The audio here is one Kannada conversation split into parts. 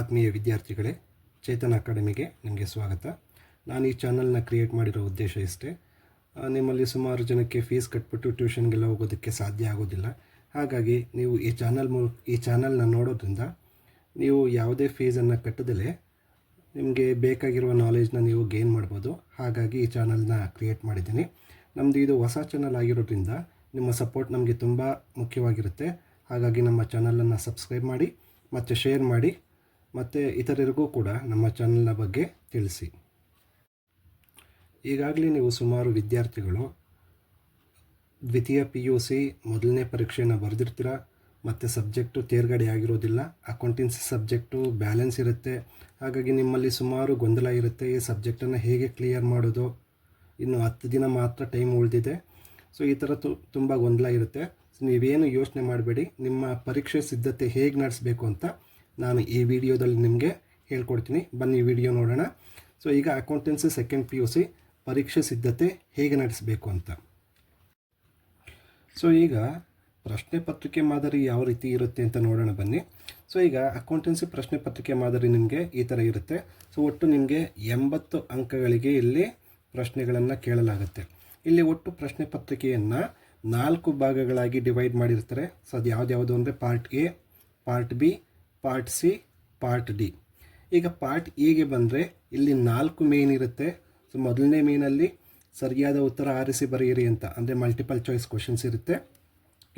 ಆತ್ಮೀಯ ವಿದ್ಯಾರ್ಥಿಗಳೇ, ಚೇತನ ಅಕಾಡೆಮಿಗೆ ನಿಮಗೆ ಸ್ವಾಗತ. ನಾನು ಈ ಚಾನಲ್ನ ಕ್ರಿಯೇಟ್ ಮಾಡಿರೋ ಉದ್ದೇಶ ಇಷ್ಟೇ. ನಿಮ್ಮಲ್ಲಿ ಸುಮಾರು ಜನಕ್ಕೆ ಫೀಸ್ ಕಟ್ಬಿಟ್ಟು ಟ್ಯೂಷನ್ಗೆಲ್ಲ ಹೋಗೋದಕ್ಕೆ ಸಾಧ್ಯ ಆಗೋದಿಲ್ಲ. ಹಾಗಾಗಿ ನೀವು ಈ ಚಾನಲ್ ಮೂ, ಈ ಚಾನಲ್ನ ನೋಡೋದ್ರಿಂದ ನೀವು ಯಾವುದೇ ಫೀಸನ್ನು ಕಟ್ಟದಲೇ ನಿಮಗೆ ಬೇಕಾಗಿರುವ ನಾಲೆಜ್ನ ನೀವು ಗೇನ್ ಮಾಡ್ಬೋದು. ಹಾಗಾಗಿ ಈ ಚಾನಲ್ನ ಕ್ರಿಯೇಟ್ ಮಾಡಿದ್ದೀನಿ. ನಮ್ಮದು ಇದು ಹೊಸ ಚಾನಲ್ ಆಗಿರೋದ್ರಿಂದ ನಿಮ್ಮ ಸಪೋರ್ಟ್ ನಮಗೆ ತುಂಬ ಮುಖ್ಯವಾಗಿರುತ್ತೆ. ಹಾಗಾಗಿ ನಮ್ಮ ಚಾನಲನ್ನು ಸಬ್ಸ್ಕ್ರೈಬ್ ಮಾಡಿ, ಮತ್ತು ಶೇರ್ ಮಾಡಿ. ಮತ್ತು ಇತರರಿಗೂ ಕೂಡ ನಮ್ಮ ಚಾನಲ್ನ ಬಗ್ಗೆ ತಿಳಿಸಿ. ಈಗಾಗಲೇ ನೀವು ಸುಮಾರು ವಿದ್ಯಾರ್ಥಿಗಳು ದ್ವಿತೀಯ ಪಿ ಯು ಸಿ ಮೊದಲನೇ ಪರೀಕ್ಷೆಯನ್ನು ಬರೆದಿರ್ತೀರ, ಮತ್ತು ಸಬ್ಜೆಕ್ಟು ತೇರ್ಗಡೆ ಆಗಿರೋದಿಲ್ಲ ಅಕೌಂಟೆನ್ಸಿ ಸಬ್ಜೆಕ್ಟು ಬ್ಯಾಲೆನ್ಸ್ ಇರುತ್ತೆ, ಹಾಗಾಗಿ ನಿಮ್ಮಲ್ಲಿ ಸುಮಾರು ಗೊಂದಲ ಇರುತ್ತೆ ಈ ಸಬ್ಜೆಕ್ಟನ್ನು ಹೇಗೆ ಕ್ಲಿಯರ್ ಮಾಡೋದು, ಇನ್ನು ಹತ್ತು ದಿನ ಮಾತ್ರ ಟೈಮ್ ಉಳಿದಿದೆ ಸೊ ಈ ಥರ ತು, ತುಂಬ ಗೊಂದಲ ಇರುತ್ತೆ, ನೀವೇನು ಯೋಚನೆ ಮಾಡಬೇಡಿ, ನಿಮ್ಮ ಪರೀಕ್ಷೆ ಸಿದ್ಧತೆ ಹೇಗೆ ನಡೆಸಬೇಕು ಅಂತ ನಾನು ಈ ವಿಡಿಯೋದಲ್ಲಿ ನಿಮಗೆ ಹೇಳ್ಕೊಡ್ತೀನಿ. ಬನ್ನಿ ವಿಡಿಯೋ ನೋಡೋಣ. ಸೊ ಈಗ accountancy second P U C ಪರೀಕ್ಷೆ ಸಿದ್ಧತೆ ಹೇಗೆ ನಡೆಸಬೇಕು ಅಂತ. ಸೊ ಈಗ ಪ್ರಶ್ನೆ ಪತ್ರಿಕೆ ಮಾದರಿ ಯಾವ ರೀತಿ ಇರುತ್ತೆ ಅಂತ ನೋಡೋಣ ಬನ್ನಿ. ಸೊ ಈಗ ಅಕೌಂಟೆನ್ಸಿ ಪ್ರಶ್ನೆ ಪತ್ರಿಕೆ ಮಾದರಿ ನಿಮಗೆ ಈ ಥರ ಇರುತ್ತೆ. ಸೊ ಒಟ್ಟು ನಿಮಗೆ ಎಂಬತ್ತು ಅಂಕಗಳಿಗೆ ಇಲ್ಲಿ ಪ್ರಶ್ನೆಗಳನ್ನು ಕೇಳಲಾಗುತ್ತೆ. ಇಲ್ಲಿ ಒಟ್ಟು ಪ್ರಶ್ನೆ ಪತ್ರಿಕೆಯನ್ನು ನಾಲ್ಕು ಭಾಗಗಳಾಗಿ ಡಿವೈಡ್ ಮಾಡಿರ್ತಾರೆ. ಸೊ ಅದು ಯಾವುದ್ಯಾವುದು ಅಂದರೆ part A part B part C, part D. ಈಗ ಪಾರ್ಟ್ ಎಗೆ ಬಂದರೆ ಇಲ್ಲಿ ನಾಲ್ಕು ಮೇನ್ ಇರುತ್ತೆ. ಸೊ ಮೊದಲನೇ ಮೇನಲ್ಲಿ ಸರಿಯಾದ ಉತ್ತರ ಆರಿಸಿ ಬರೆಯಿರಿ ಅಂತ. ಅಂದರೆ ಮಲ್ಟಿಪಲ್ ಚಾಯ್ಸ್ ಕ್ವಶನ್ಸ್ ಇರುತ್ತೆ.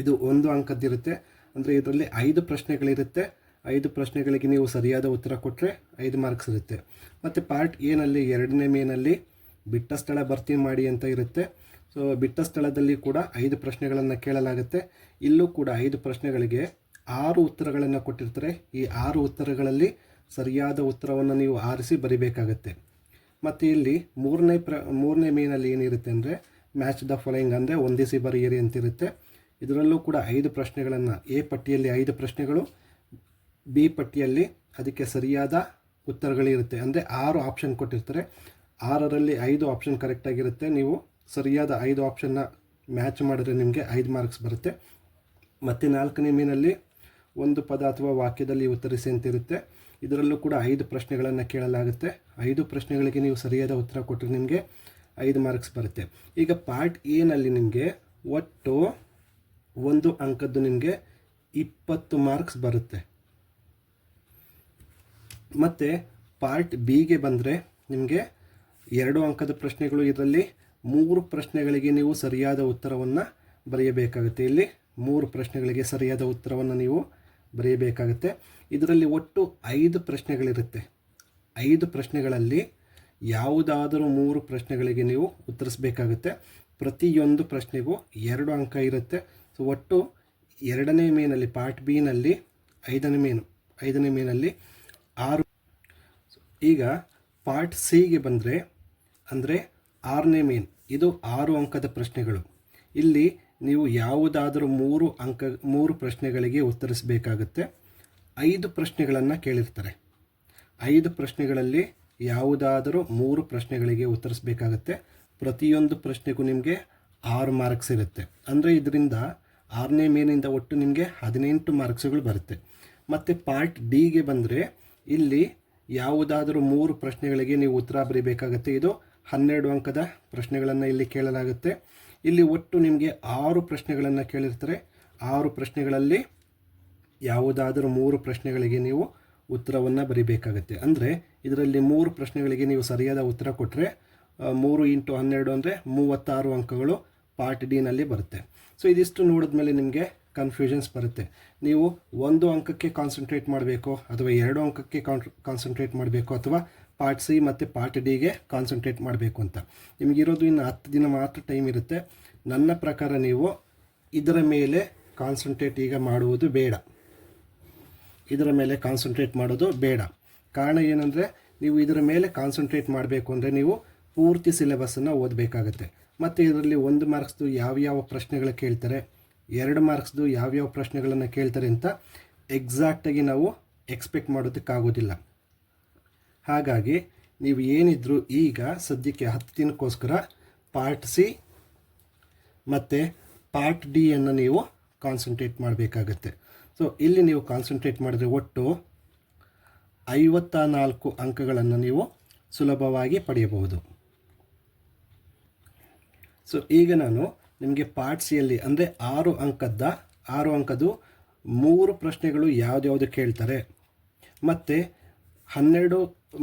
ಇದು ಒಂದು ಅಂಕದ್ದಿರುತ್ತೆ ಅಂದರೆ ಇದರಲ್ಲಿ ಐದು ಪ್ರಶ್ನೆಗಳಿರುತ್ತೆ. ಐದು ಪ್ರಶ್ನೆಗಳಿಗೆ ನೀವು ಸರಿಯಾದ ಉತ್ತರ ಕೊಟ್ಟರೆ ಐದು ಮಾರ್ಕ್ಸ್ ಇರುತ್ತೆ. ಮತ್ತು ಪಾರ್ಟ್ ಎನಲ್ಲಿ ಎರಡನೇ ಮೇನಲ್ಲಿ ಬಿಟ್ಟ ಸ್ಥಳ ಭರ್ತಿ ಮಾಡಿ ಅಂತ ಇರುತ್ತೆ. ಸೊ ಬಿಟ್ಟ ಸ್ಥಳದಲ್ಲಿ ಕೂಡ ಐದು ಪ್ರಶ್ನೆಗಳನ್ನು ಕೇಳಲಾಗುತ್ತೆ. ಇಲ್ಲೂ ಕೂಡ ಐದು ಪ್ರಶ್ನೆಗಳಿಗೆ ಆರು ಉತ್ತರಗಳನ್ನು ಕೊಟ್ಟಿರ್ತಾರೆ. ಈ ಆರು ಉತ್ತರಗಳಲ್ಲಿ ಸರಿಯಾದ ಉತ್ತರವನ್ನು ನೀವು ಆರಿಸಿ ಬರಿಬೇಕಾಗತ್ತೆ. ಮತ್ತು ಇಲ್ಲಿ ಮೂರನೇ ಪ್ರ, ಮೂರನೇ ಮೇನಲ್ಲಿ ಏನಿರುತ್ತೆ ಅಂದರೆ ಮ್ಯಾಚ್ ದ ಫಾಲೋಯಿಂಗ್ ಅಂದರೆ ಹೊಂದಿಸಿ ಬರೆಯಿರಿ ಅಂತಿರುತ್ತೆ. ಇದರಲ್ಲೂ ಕೂಡ ಐದು ಪ್ರಶ್ನೆಗಳನ್ನು ಎ ಪಟ್ಟಿಯಲ್ಲಿ ಐದು ಪ್ರಶ್ನೆಗಳು ಬಿ ಪಟ್ಟಿಯಲ್ಲಿ ಅದಕ್ಕೆ ಸರಿಯಾದ ಉತ್ತರಗಳಿರುತ್ತೆ. ಅಂದರೆ ಆರು ಆಪ್ಷನ್ ಕೊಟ್ಟಿರ್ತಾರೆ. ಆರರಲ್ಲಿ ಐದು ಆಪ್ಷನ್ ಕರೆಕ್ಟಾಗಿರುತ್ತೆ ನೀವು ಸರಿಯಾದ ಐದು ಆಪ್ಷನ್ನ ಮ್ಯಾಚ್ ಮಾಡಿದ್ರೆ ನಿಮಗೆ ಐದು ಮಾರ್ಕ್ಸ್ ಬರುತ್ತೆ. ಮತ್ತು ನಾಲ್ಕನೇ ಮೇನಲ್ಲಿ ಒಂದು ಪದ ಅಥವಾ ವಾಕ್ಯದಲ್ಲಿ ಉತ್ತರಿಸಿ ಅಂತಿರುತ್ತೆ. ಇದರಲ್ಲೂ ಕೂಡ ಐದು ಪ್ರಶ್ನೆಗಳನ್ನು ಕೇಳಲಾಗುತ್ತೆ. ಐದು ಪ್ರಶ್ನೆಗಳಿಗೆ ನೀವು ಸರಿಯಾದ ಉತ್ತರ ಕೊಟ್ಟರೆ ನಿಮಗೆ ಐದು ಮಾರ್ಕ್ಸ್ ಬರುತ್ತೆ. ಈಗ ಪಾರ್ಟ್ ಎನಲ್ಲಿ ನಿಮಗೆ ಒಟ್ಟು ಒಂದು ಅಂಕದ್ದು ನಿಮಗೆ ಇಪ್ಪತ್ತು ಮಾರ್ಕ್ಸ್ ಬರುತ್ತೆ. ಮತ್ತು ಪಾರ್ಟ್ ಬಿಗೆ ಬಂದರೆ ನಿಮಗೆ ಎರಡು ಅಂಕದ ಪ್ರಶ್ನೆಗಳು ಇದರಲ್ಲಿ ಮೂರು ಪ್ರಶ್ನೆಗಳಿಗೆ ನೀವು ಸರಿಯಾದ ಉತ್ತರವನ್ನು ಬರೆಯಬೇಕಾಗುತ್ತೆ. ಇಲ್ಲಿ ಮೂರು ಪ್ರಶ್ನೆಗಳಿಗೆ ಸರಿಯಾದ ಉತ್ತರವನ್ನು ನೀವು ಬರೆಯಬೇಕಾಗುತ್ತೆ. ಇದರಲ್ಲಿ ಒಟ್ಟು ಐದು ಪ್ರಶ್ನೆಗಳಿರುತ್ತೆ. ಐದು ಪ್ರಶ್ನೆಗಳಲ್ಲಿ ಯಾವುದಾದರೂ ಮೂರು ಪ್ರಶ್ನೆಗಳಿಗೆ ನೀವು ಉತ್ತರಿಸಬೇಕಾಗುತ್ತೆ. ಪ್ರತಿಯೊಂದು ಪ್ರಶ್ನೆಗೂ ಎರಡು ಅಂಕ ಇರುತ್ತೆ. ಸೊ ಒಟ್ಟು ಎರಡನೇ ಮೇನಲ್ಲಿ ಪಾರ್ಟ್ ಬಿನಲ್ಲಿ ಐದನೇ ಮೇನು, ಐದನೇ ಮೇನಲ್ಲಿ ಆರು. ಈಗ ಪಾರ್ಟ್ ಸಿಗೆ ಬಂದರೆ, ಅಂದರೆ ಆರನೇ ಮೇನ್, ಇದು ಆರು ಅಂಕದ ಪ್ರಶ್ನೆಗಳು. ಇಲ್ಲಿ ನೀವು ಯಾವುದಾದರೂ ಮೂರು ಅಂಕ, ಮೂರು ಪ್ರಶ್ನೆಗಳಿಗೆ ಉತ್ತರಿಸಬೇಕಾಗುತ್ತೆ. ಐದು ಪ್ರಶ್ನೆಗಳನ್ನು ಕೇಳಿರ್ತಾರೆ. ಐದು ಪ್ರಶ್ನೆಗಳಲ್ಲಿ ಯಾವುದಾದರೂ ಮೂರು ಪ್ರಶ್ನೆಗಳಿಗೆ ಉತ್ತರಿಸಬೇಕಾಗತ್ತೆ. ಪ್ರತಿಯೊಂದು ಪ್ರಶ್ನೆಗೂ ನಿಮಗೆ ಆರು ಮಾರ್ಕ್ಸ್ ಇರುತ್ತೆ. ಅಂದರೆ ಇದರಿಂದ ಆರನೇ ಮೇನಿಂದ ಒಟ್ಟು ನಿಮಗೆ ಹದಿನೆಂಟು ಮಾರ್ಕ್ಸ್ಗಳು ಬರುತ್ತೆ. ಮತ್ತು ಪಾರ್ಟ್ ಡಿಗೆ ಬಂದರೆ ಇಲ್ಲಿ ಯಾವುದಾದರೂ ಮೂರು ಪ್ರಶ್ನೆಗಳಿಗೆ ನೀವು ಉತ್ತರ ಬರೀಬೇಕಾಗತ್ತೆ. ಇದು ಹನ್ನೆರಡು ಅಂಕದ ಪ್ರಶ್ನೆಗಳನ್ನು ಇಲ್ಲಿ ಕೇಳಲಾಗುತ್ತೆ. ಇಲ್ಲಿ ಒಟ್ಟು ನಿಮಗೆ ಆರು ಪ್ರಶ್ನೆಗಳನ್ನು ಕೇಳಿರ್ತಾರೆ. ಆರು ಪ್ರಶ್ನೆಗಳಲ್ಲಿ ಯಾವುದಾದರೂ ಮೂರು ಪ್ರಶ್ನೆಗಳಿಗೆ ನೀವು ಉತ್ತರವನ್ನು ಬರಿಬೇಕಾಗತ್ತೆ. ಅಂದರೆ ಇದರಲ್ಲಿ ಮೂರು ಪ್ರಶ್ನೆಗಳಿಗೆ ನೀವು ಸರಿಯಾದ ಉತ್ತರ ಕೊಟ್ಟರೆ ಮೂರು ಇಂಟು ಹನ್ನೆರಡು ಅಂದರೆ ಮೂವತ್ತಾರು ಅಂಕಗಳು ಪಾರ್ಟ್ ಡಿನಲ್ಲಿ ಬರುತ್ತೆ. ಸೊ ಇದಿಷ್ಟು ನೋಡಿದ ಮೇಲೆ ನಿಮಗೆ ಕನ್ಫ್ಯೂಷನ್ಸ್ ಬರುತ್ತೆ. ನೀವು ಒಂದು ಅಂಕಕ್ಕೆ ಕಾನ್ಸಂಟ್ರೇಟ್ ಮಾಡಬೇಕು ಅಥವಾ ಎರಡು ಅಂಕಕ್ಕೆ ಕಾನ್ಸಂಟ್ರೇಟ್ ಮಾಡಬೇಕು ಅಥವಾ ಪಾರ್ಟ್ ಸಿ ಮತ್ತು ಪಾರ್ಟ್ ಡಿಗೆ ಕಾನ್ಸಂಟ್ರೇಟ್ ಮಾಡಬೇಕು ಅಂತ. ನಿಮಗಿರೋದು ಇನ್ನು ಹತ್ತು ದಿನ ಮಾತ್ರ ಟೈಮ್ ಇರುತ್ತೆ. ನನ್ನ ಪ್ರಕಾರ ನೀವು ಇದರ ಮೇಲೆ ಕಾನ್ಸಂಟ್ರೇಟ್ ಈಗ ಮಾಡುವುದು ಬೇಡ. ಇದರ ಮೇಲೆ ಕಾನ್ಸಂಟ್ರೇಟ್ ಮಾಡೋದು ಬೇಡ. ಕಾರಣ ಏನಂದರೆ ನೀವು ಇದರ ಮೇಲೆ ಕಾನ್ಸಂಟ್ರೇಟ್ ಮಾಡಬೇಕು ಅಂದರೆ ನೀವು ಪೂರ್ತಿ ಸಿಲೆಬಸ್ಸನ್ನು ಓದಬೇಕಾಗತ್ತೆ. ಮತ್ತು ಇದರಲ್ಲಿ ಒಂದು ಮಾರ್ಕ್ಸ್ದು ಯಾವ್ಯಾವ ಪ್ರಶ್ನೆಗಳು ಕೇಳ್ತಾರೆ? ಎರಡು ಮಾರ್ಕ್ಸ್ದು ಯಾವ್ಯಾವ ಪ್ರಶ್ನೆಗಳನ್ನು ಕೇಳ್ತಾರೆ ಅಂತ ಎಕ್ಸಾಕ್ಟಾಗಿ ನಾವು ಎಕ್ಸ್ಪೆಕ್ಟ್ ಮಾಡೋದಕ್ಕಾಗೋದಿಲ್ಲ. ಹಾಗಾಗಿ ನೀವು ಏನಿದ್ರು ಈಗ ಸದ್ಯಕ್ಕೆ ಹತ್ತು ದಿನಕ್ಕೋಸ್ಕರ ಪಾರ್ಟ್ ಸಿ ಮತ್ತು ಪಾರ್ಟ್ ಡಿಯನ್ನು ನೀವು ಕಾನ್ಸಂಟ್ರೇಟ್ ಮಾಡಬೇಕಾಗತ್ತೆ. ಸೊ ಇಲ್ಲಿ ನೀವು ಕಾನ್ಸಂಟ್ರೇಟ್ ಮಾಡಿದ್ರೆ ಒಟ್ಟು ಐವತ್ತ ನಾಲ್ಕು ಅಂಕಗಳನ್ನು ನೀವು ಸುಲಭವಾಗಿ ಪಡೆಯಬಹುದು. ಸೊ ಈಗ ನಾನು ನಿಮಗೆ ಪಾರ್ಟ್ ಸಿಯಲ್ಲಿ ಅಂದರೆ ಆರು ಅಂಕದ ಆರು ಅಂಕದ್ದು ಮೂರು ಪ್ರಶ್ನೆಗಳು ಯಾವುದ್ಯಾವುದು ಕೇಳ್ತಾರೆ. ಮತ್ತು ಹನ್ನೆರಡು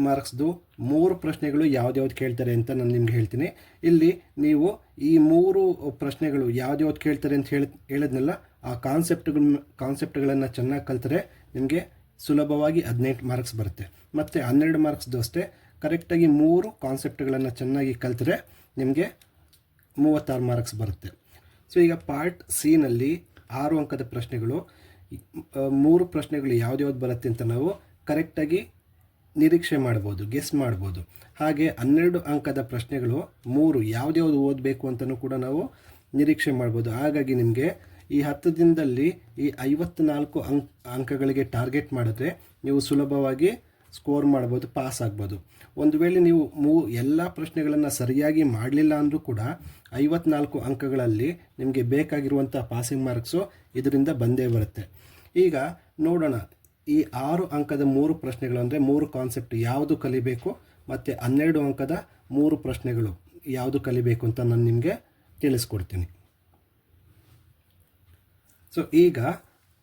ಮಾರ್ಕ್ಸ್ದು ಮೂರು ಪ್ರಶ್ನೆಗಳು ಯಾವ್ದ್ಯಾವ್ದು ಕೇಳ್ತಾರೆ ಅಂತ ನಾನು ನಿಮ್ಗೆ ಹೇಳ್ತೀನಿ. ಇಲ್ಲಿ ನೀವು ಈ ಮೂರು ಪ್ರಶ್ನೆಗಳು ಯಾವ್ದ್ಯಾವ್ದು ಕೇಳ್ತಾರೆ ಅಂತ ಹೇಳಿ ಹೇಳಿದ್ನಲ್ಲ, ಆ ಕಾನ್ಸೆಪ್ಟ್ಗಳನ್ನ ಕಾನ್ಸೆಪ್ಟ್ಗಳನ್ನು ಚೆನ್ನಾಗಿ ಕಲ್ತರೆ ನಿಮಗೆ ಸುಲಭವಾಗಿ ಹದಿನೆಂಟು ಮಾರ್ಕ್ಸ್ ಬರುತ್ತೆ. ಮತ್ತು ಹನ್ನೆರಡು ಮಾರ್ಕ್ಸ್ದು ಅಷ್ಟೇ ಕರೆಕ್ಟಾಗಿ ಮೂರು ಕಾನ್ಸೆಪ್ಟ್ಗಳನ್ನು ಚೆನ್ನಾಗಿ ಕಲ್ತರೆ ನಿಮಗೆ ಮೂವತ್ತಾರು ಮಾರ್ಕ್ಸ್ ಬರುತ್ತೆ. ಸೊ ಈಗ ಪಾರ್ಟ್ ಸಿನಲ್ಲಿ ಆರು ಅಂಕದ ಪ್ರಶ್ನೆಗಳು ಮೂರು ಪ್ರಶ್ನೆಗಳು ಯಾವ್ದ್ಯಾವ್ದು ಬರುತ್ತೆ ಅಂತ ನಾವು ಕರೆಕ್ಟಾಗಿ ನಿರೀಕ್ಷೆ ಮಾಡ್ಬೋದು ಗೆಸ್ ಮಾಡ್ಬೋದು. ಹಾಗೆ ಹನ್ನೆರಡು ಅಂಕದ ಪ್ರಶ್ನೆಗಳು, ಮೂರು ಯಾವುದ್ಯಾವ್ದು ಓದಬೇಕು ಅಂತಲೂ ಕೂಡ ನಾವು ನಿರೀಕ್ಷೆ ಮಾಡ್ಬೋದು. ಹಾಗಾಗಿ ನಿಮಗೆ ಈ ಹತ್ತು ದಿನದಲ್ಲಿ ಈ ಐವತ್ನಾಲ್ಕು ಅಂಕ್, ಅಂಕಗಳಿಗೆ ಟಾರ್ಗೆಟ್ ಮಾಡಿದ್ರೆ ನೀವು ಸುಲಭವಾಗಿ ಸ್ಕೋರ್ ಮಾಡ್ಬೋದು ಪಾಸ್ ಆಗ್ಬೋದು. ಒಂದು ವೇಳೆ ನೀವು ಮೂ, ಎಲ್ಲ ಪ್ರಶ್ನೆಗಳನ್ನು ಸರಿಯಾಗಿ ಮಾಡಲಿಲ್ಲ ಅಂದರೂ ಕೂಡ ಐವತ್ನಾಲ್ಕು ಅಂಕಗಳಲ್ಲಿ ನಿಮಗೆ ಬೇಕಾಗಿರುವಂಥ ಪಾಸಿಂಗ್ ಮಾರ್ಕ್ಸು ಇದರಿಂದ ಬಂದೇ ಬರುತ್ತೆ. ಈಗ ನೋಡೋಣ ಈ ಆರು ಅಂಕದ ಮೂರು ಪ್ರಶ್ನೆಗಳು ಅಂದರೆ ಮೂರು ಕಾನ್ಸೆಪ್ಟ್ ಯಾವುದು ಕಲಿಬೇಕು ಮತ್ತು ಹನ್ನೆರಡು ಅಂಕದ ಮೂರು ಪ್ರಶ್ನೆಗಳು ಯಾವುದು ಕಲಿಬೇಕು ಅಂತ ನಾನು ನಿಮಗೆ ತಿಳಿಸ್ಕೊಡ್ತೀನಿ. ಸೊ ಈಗ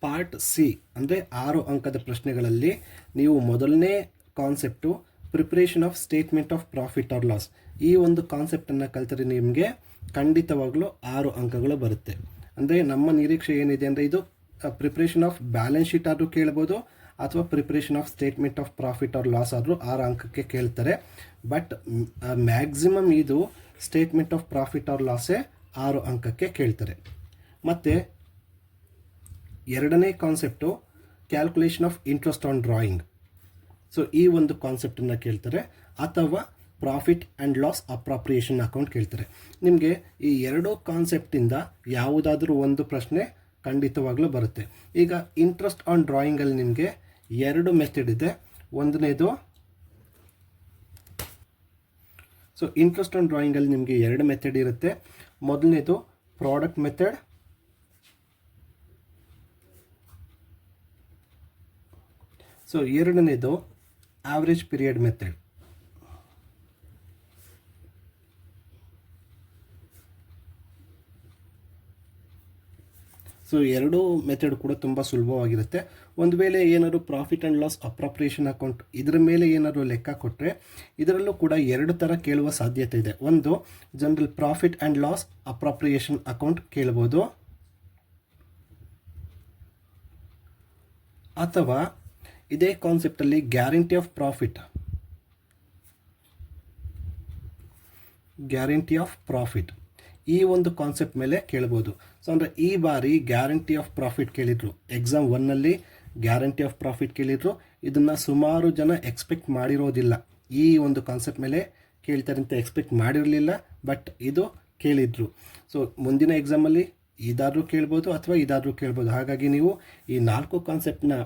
ಪಾರ್ಟ್ ಸಿ ಅಂದರೆ ಆರು ಅಂಕದ ಪ್ರಶ್ನೆಗಳಲ್ಲಿ ನೀವು ಮೊದಲನೇ concept preparation of statement of profit or loss ಈ ಒಂದು ಕಾನ್ಸೆಪ್ಟನ್ನು ಕಲಿತರೆ ನಿಮಗೆ ಖಂಡಿತವಾಗಲೂ ಆರು ಅಂಕಗಳು ಬರುತ್ತೆ. ಅಂದರೆ ನಮ್ಮ ನಿರೀಕ್ಷೆ ಏನಿದೆ ಅಂದರೆ ಇದು ಪ್ರಿಪ್ರೇಷನ್ ಆಫ್ ಬ್ಯಾಲೆನ್ಸ್ ಶೀಟ್ ಆದರೂ ಕೇಳ್ಬೋದು, ಅಥವಾ preparation of statement of profit or loss ಆದರೂ ಆರು ಅಂಕಕ್ಕೆ ಕೇಳ್ತಾರೆ. ಬಟ್ ಮ್ಯಾಕ್ಸಿಮಮ್ ಇದು ಸ್ಟೇಟ್ಮೆಂಟ್ ಆಫ್ ಪ್ರಾಫಿಟ್ ಆರ್ ಲಾಸೇ ಆರು ಅಂಕಕ್ಕೆ ಕೇಳ್ತಾರೆ. ಮತ್ತು, ಎರಡನೇ concept calculation of interest on drawing so ಈ ಒಂದು ಕಾನ್ಸೆಪ್ಟನ್ನು ಕೇಳ್ತಾರೆ, ಅಥವಾ profit and loss appropriation account ಕೇಳ್ತಾರೆ. ನಿಮಗೆ ಈ ಎರಡೂ ಕಾನ್ಸೆಪ್ಟಿಂದ ಯಾವುದಾದ್ರೂ ಒಂದು ಪ್ರಶ್ನೆ ಖಂಡಿತವಾಗ್ಲೂ ಬರುತ್ತೆ. ಈಗ ಇಂಟ್ರೆಸ್ಟ್ ಆನ್ ಡ್ರಾಯಿಂಗಲ್ಲಿ ನಿಮಗೆ ಎರಡು ಮೆಥಡ್ ಇದೆ. ಒಂದನೇದು ಸೊ ಇಂಟ್ರೆಸ್ಟ್ ಆನ್ ಡ್ರಾಯಿಂಗಲ್ಲಿ ನಿಮಗೆ ಎರಡು ಮೆಥಡ್ ಇರುತ್ತೆ. ಮೊದಲನೇದು ಪ್ರಾಡಕ್ಟ್ ಮೆಥಡ್ ಸೊ ಎರಡನೇದು ಆವ್ರೇಜ್ ಪೀರಿಯಡ್ ಮೆಥಡ್ ಸೊ ಎರಡೂ ಮೆಥಡ್ ಕೂಡ ತುಂಬ ಸುಲಭವಾಗಿರುತ್ತೆ. ಒಂದು ವೇಳೆ ಏನಾದರೂ profit and loss appropriation account ಇದರ ಮೇಲೆ ಏನಾದರೂ ಲೆಕ್ಕ ಕೊಟ್ಟರೆ ಇದರಲ್ಲೂ ಕೂಡ ಎರಡು ಥರ ಕೇಳುವ ಸಾಧ್ಯತೆ ಇದೆ. ಒಂದು general profit and loss appropriation account ಕೇಳ್ಬೋದು. ಅಥವಾ ಇದೇ ಕಾನ್ಸೆಪ್ಟಲ್ಲಿ guarantee of profit guarantee of profit ಈ ಒಂದು ಕಾನ್ಸೆಪ್ಟ್ ಮೇಲೆ ಕೇಳ್ಬೋದು. ಸೊ ಅಂದರೆ ಈ ಬಾರಿ ಗ್ಯಾರಂಟಿ ಆಫ್ ಪ್ರಾಫಿಟ್ ಕೇಳಿದ್ರು. ಎಕ್ಸಾಮ್ ಒನ್ನಲ್ಲಿ ಗ್ಯಾರಂಟಿ ಆಫ್ ಪ್ರಾಫಿಟ್ ಕೇಳಿದ್ರು. ಇದನ್ನು ಸುಮಾರು ಜನ ಎಕ್ಸ್ಪೆಕ್ಟ್ ಮಾಡಿರೋದಿಲ್ಲ. ಈ ಒಂದು ಕಾನ್ಸೆಪ್ಟ್ ಮೇಲೆ ಕೇಳ್ತಾರೆ ಅಂತ ಎಕ್ಸ್ಪೆಕ್ಟ್ ಮಾಡಿರಲಿಲ್ಲ ಬಟ್ ಇದು ಕೇಳಿದ್ರು. ಸೊ ಮುಂದಿನ ಎಕ್ಸಾಮಲ್ಲಿ ಇದಾದರೂ ಕೇಳ್ಬೋದು ಅಥವಾ ಇದಾದರೂ ಕೇಳ್ಬೋದು. ಹಾಗಾಗಿ ನೀವು ಈ ನಾಲ್ಕು ಕಾನ್ಸೆಪ್ಟನ್ನ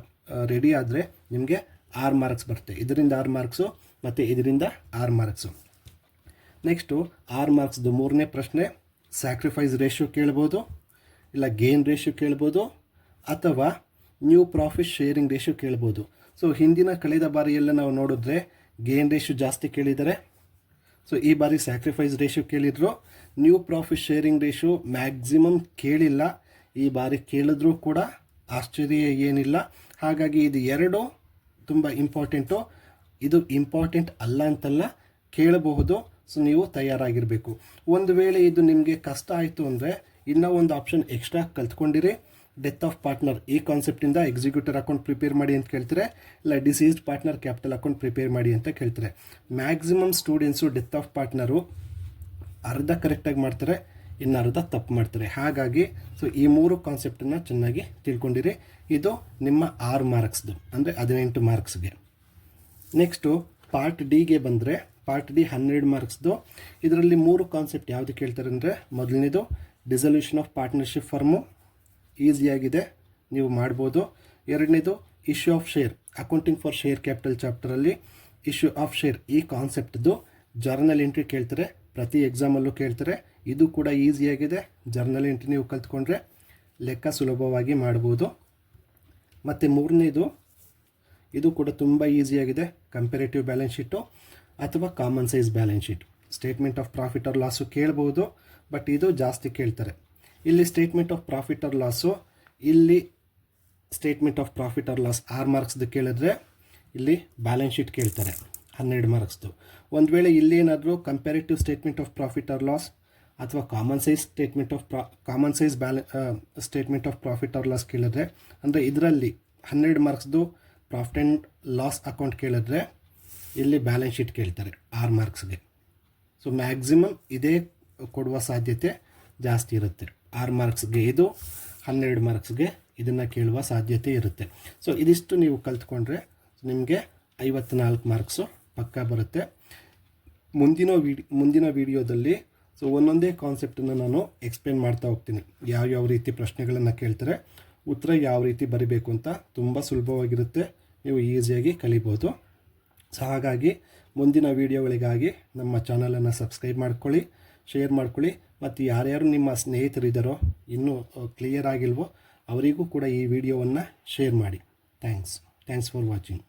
ರೆಡಿ ಆದರೆ ನಿಮಗೆ ಆರು ಮಾರ್ಕ್ಸ್ ಬರುತ್ತೆ. ಇದರಿಂದ ಆರು ಮಾರ್ಕ್ಸು ಮತ್ತು ಇದರಿಂದ ಆರು ಮಾರ್ಕ್ಸು ನೆಕ್ಸ್ಟು ಆರು ಮಾರ್ಕ್ಸ್ದು ಮೂರನೇ ಪ್ರಶ್ನೆ. ಸ್ಯಾಕ್ರಿಫೈಸ್ ರೇಷ್ಯೋ ಕೇಳ್ಬೋದು, ಇಲ್ಲ ಗೇನ್ ರೇಷ್ಯೋ ಕೇಳ್ಬೋದು, ಅಥವಾ ನ್ಯೂ ಪ್ರಾಫಿಟ್ ಶೇರಿಂಗ್ ರೇಷ್ಯೋ ಕೇಳ್ಬೋದು. ಸೊ ಹಿಂದಿನ ಕಳೆದ ಬಾರಿಯೆಲ್ಲ ನಾವು ನೋಡಿದ್ರೆ ಗೇನ್ ರೇಷ್ಯೋ ಜಾಸ್ತಿ ಕೇಳಿದ್ದಾರೆ. ಸೊ ಈ ಬಾರಿ ಸ್ಯಾಕ್ರಿಫೈಸ್ ರೇಷ್ಯೋ ಕೇಳಿದ್ರು. New profit sharing ratio maximum ಕೇಳಿಲ್ಲ. ಈ ಬಾರಿ ಕೇಳಿದ್ರೂ ಕೂಡ ಆಶ್ಚರ್ಯ ಏನಿಲ್ಲ. ಹಾಗಾಗಿ ಇದು ಎರಡು ತುಂಬ ಇಂಪಾರ್ಟೆಂಟು ಇದು ಇಂಪಾರ್ಟೆಂಟ್ ಅಲ್ಲ ಅಂತಲ್ಲ ಕೇಳಬಹುದು. ಸೊ ನೀವು ತಯಾರಾಗಿರಬೇಕು. ಒಂದು ವೇಳೆ ಇದು ನಿಮಗೆ ಕಷ್ಟ ಆಯಿತು ಅಂದರೆ, ಇನ್ನೂ ಒಂದು ಆಪ್ಷನ್ ಎಕ್ಸ್ಟ್ರಾ ಕಲ್ತ್ಕೊಂಡಿರಿ. ಡೆತ್ ಆಫ್ ಪಾರ್ಟ್ನರ್ ಈ ಕಾನ್ಸೆಪ್ಟಿಂದ ಎಕ್ಸಿಕ್ಯೂಟರ್ ಅಕೌಂಟ್ ಪ್ರಿಪೇರ್ ಮಾಡಿ ಅಂತ ಕೇಳ್ತಾರೆ. ಇಲ್ಲ deceased partner capital account prepare ಮಾಡಿ ಅಂತ ಕೇಳ್ತಾರೆ. Maximum students death of partner ಅರ್ಧ ಕರೆಕ್ಟಾಗಿ ಮಾಡ್ತಾರೆ, ಇನ್ನು ಅರ್ಧ ತಪ್ಪು ಮಾಡ್ತಾರೆ. ಹಾಗಾಗಿ ಸೊ ಈ ಮೂರು ಕಾನ್ಸೆಪ್ಟನ್ನು ಚೆನ್ನಾಗಿ ತಿಳ್ಕೊಂಡಿರಿ. ಇದು ನಿಮ್ಮ ಆರು ಮಾರ್ಕ್ಸ್ದು ಅಂದರೆ ಹದಿನೆಂಟು ಮಾರ್ಕ್ಸ್ಗೆ ನೆಕ್ಸ್ಟು ಪಾರ್ಟ್ ಡಿಗೆ ಬಂದರೆ ಪಾರ್ಟ್ ಡಿ ಹನ್ನೆರಡು ಮಾರ್ಕ್ಸ್ದು ಇದರಲ್ಲಿ ಮೂರು ಕಾನ್ಸೆಪ್ಟ್ ಯಾವುದು ಕೇಳ್ತಾರೆ ಅಂದರೆ ಮೊದಲನೇದು ಡಿಸಲ್ಯೂಷನ್ ಆಫ್ ಪಾರ್ಟ್ನರ್ಶಿಪ್ ಫಾರ್ಮು ಈಸಿಯಾಗಿದೆ ನೀವು ಮಾಡ್ಬೋದು. ಎರಡನೇದು issue of share accounting for share capital ಚಾಪ್ಟರಲ್ಲಿ issue of share ಈ ಕಾನ್ಸೆಪ್ಟ್ದು ಜರ್ನಲ್ ಎಂಟ್ರಿ ಕೇಳ್ತಾರೆ, ಪ್ರತಿ ಎಕ್ಸಾಮಲ್ಲೂ ಕೇಳ್ತಾರೆ. ಇದು ಕೂಡ ಈಸಿಯಾಗಿದೆ ಜರ್ನಲ್ ಎಂಟ್ರಿ ನೀವು ಕಲ್ತ್ಕೊಂಡ್ರೆ ಲೆಕ್ಕ ಸುಲಭವಾಗಿ ಮಾಡ್ಬೋದು. ಮತ್ತು ಮೂರನೇದು, ಇದು ಕೂಡ ತುಂಬ ಈಸಿಯಾಗಿದೆ ಕಂಪೇರೇಟಿವ್ ಬ್ಯಾಲೆನ್ಸ್ ಶೀಟು ಅಥವಾ common size balance sheet statement of profit or loss ಕೇಳ್ಬೋದು ಬಟ್ ಇದು ಜಾಸ್ತಿ ಕೇಳ್ತಾರೆ. ಇಲ್ಲಿ statement of profit or loss ಇಲ್ಲಿ statement of profit or loss ಆರು ಮಾರ್ಕ್ಸ್ದು ಕೇಳಿದ್ರೆ ಇಲ್ಲಿ ಬ್ಯಾಲೆನ್ಸ್ ಶೀಟ್ ಕೇಳ್ತಾರೆ, ಹನ್ನೆರಡು ಮಾರ್ಕ್ಸ್ದು ಒಂದು ವೇಳೆ ಇಲ್ಲಿ ಏನಾದರೂ comparative statement of profit or loss ಅಥವಾ ಕಾಮನ್ ಸೈಜ್ ಸ್ಟೇಟ್ಮೆಂಟ್ ಆಫ್ ಪ್ರಾ common size ballet statement of profit or loss ಕೇಳಿದ್ರೆ, ಅಂದರೆ ಇದರಲ್ಲಿ ಹನ್ನೆರಡು ಮಾರ್ಕ್ಸ್ದು ಪ್ರಾಫಿಟ್ ಆ್ಯಂಡ್ ಲಾಸ್ ಅಕೌಂಟ್ ಕೇಳಿದ್ರೆ ಇಲ್ಲಿ ಬ್ಯಾಲೆನ್ಸ್ ಶೀಟ್ ಕೇಳ್ತಾರೆ ಆರು ಮಾರ್ಕ್ಸ್ಗೆ ಸೊ ಮ್ಯಾಕ್ಸಿಮಮ್ ಇದೇ ಕೊಡುವ ಸಾಧ್ಯತೆ ಜಾಸ್ತಿ ಇರುತ್ತೆ. ಆರು ಮಾರ್ಕ್ಸ್ಗೆ ಇದು, ಹನ್ನೆರಡು ಮಾರ್ಕ್ಸ್ಗೆ ಇದನ್ನು ಕೇಳುವ ಸಾಧ್ಯತೆ ಇರುತ್ತೆ. ಸೊ ಇದಿಷ್ಟು ನೀವು ಕಲ್ತ್ಕೊಂಡ್ರೆ ನಿಮಗೆ ಐವತ್ನಾಲ್ಕು ಮಾರ್ಕ್ಸು ಪಕ್ಕಾ ಬರುತ್ತೆ. ಮುಂದಿನ ವಿಡಿ ಮುಂದಿನ ವಿಡಿಯೋದಲ್ಲಿ ಸೊ ಒಂದೊಂದೇ ಕಾನ್ಸೆಪ್ಟನ್ನು ನಾನು ಎಕ್ಸ್ಪ್ಲೇನ್ ಮಾಡ್ತಾ ಹೋಗ್ತೀನಿ. ಯಾವ್ಯಾವ ರೀತಿ ಪ್ರಶ್ನೆಗಳನ್ನು ಕೇಳ್ತಾರೆ, ಉತ್ತರ ಯಾವ ರೀತಿ ಬರಿಬೇಕು ಅಂತ ತುಂಬ ಸುಲಭವಾಗಿರುತ್ತೆ. ನೀವು ಈಸಿಯಾಗಿ ಕಲಿಬೋದು. ಸೊ ಹಾಗಾಗಿ ಮುಂದಿನ ವೀಡಿಯೋಗಳಿಗಾಗಿ ನಮ್ಮ ಚಾನಲನ್ನು ಸಬ್ಸ್ಕ್ರೈಬ್ ಮಾಡ್ಕೊಳ್ಳಿ, ಶೇರ್ ಮಾಡ್ಕೊಳ್ಳಿ. ಮತ್ತು ಯಾರ್ಯಾರು ನಿಮ್ಮ ಸ್ನೇಹಿತರಿದ್ದಾರೋ, ಇನ್ನೂ ಕ್ಲಿಯರ್ ಆಗಿಲ್ವೋ, ಅವರಿಗೂ ಕೂಡ ಈ ವಿಡಿಯೋವನ್ನು ಶೇರ್ ಮಾಡಿ. ಥ್ಯಾಂಕ್ಸ್. Thanks for watching.